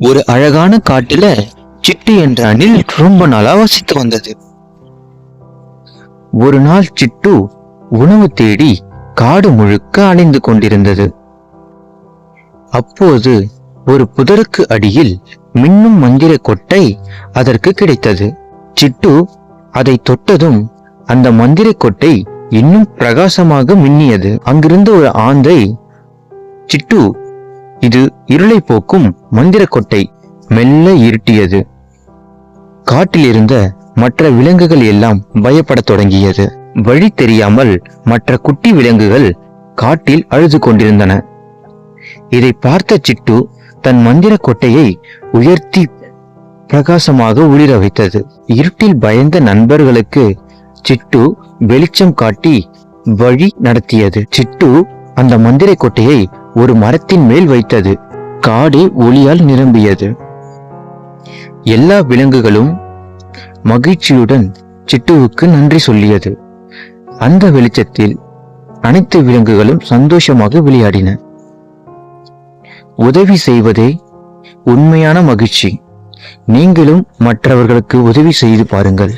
ஒரு அழகான காட்டுல சிட்டு என்ற அணில் ரொம்ப நாளா வசித்து வந்தது. ஒரு நாள் சிட்டு உணவு தேடி காடு முழுக்க அலைந்து கொண்டிருந்தது. அப்போது ஒரு புதருக்கு அடியில் மின்னும் மந்திர கொட்டை அதற்கு கிடைத்தது. சிட்டு அதை தொட்டதும் அந்த மந்திர கொட்டை இன்னும் பிரகாசமாக மின்னியது. அங்கிருந்த ஒரு ஆந்தை சிட்டு இது இருளை போக்கும் மந்திர கொட்டை மெல்ல இருட்டியது. காட்டில் இருந்த மற்ற விலங்குகள் எல்லாம் பயப்படத் தொடங்கியது. வழி தெரியாமல் மற்ற குட்டி விலங்குகள் காட்டில் அழுது கொண்டிருந்தன. இதை பார்த்த சிட்டு தன் மந்திர கொட்டையை உயர்த்தி பிரகாசமாக ஒளிர வைத்தது. இருட்டில் பயந்த நண்பர்களுக்கு சிட்டு வெளிச்சம் காட்டி வழி நடத்தியது. சிட்டு அந்த மந்திர கொட்டையை ஒரு மரத்தின் மேல் வைத்தது. காடு ஒளியால் நிரம்பியது. எல்லா விலங்குகளும் மகிழ்ச்சியுடன் சிட்டுவுக்கு நன்றி சொல்லியது. அந்த வெளிச்சத்தில் அனைத்து விலங்குகளும் சந்தோஷமாக விளையாடின. உதவி செய்வதே உண்மையான மகிழ்ச்சி. நீங்களும் மற்றவர்களுக்கு உதவி செய்து பாருங்கள்.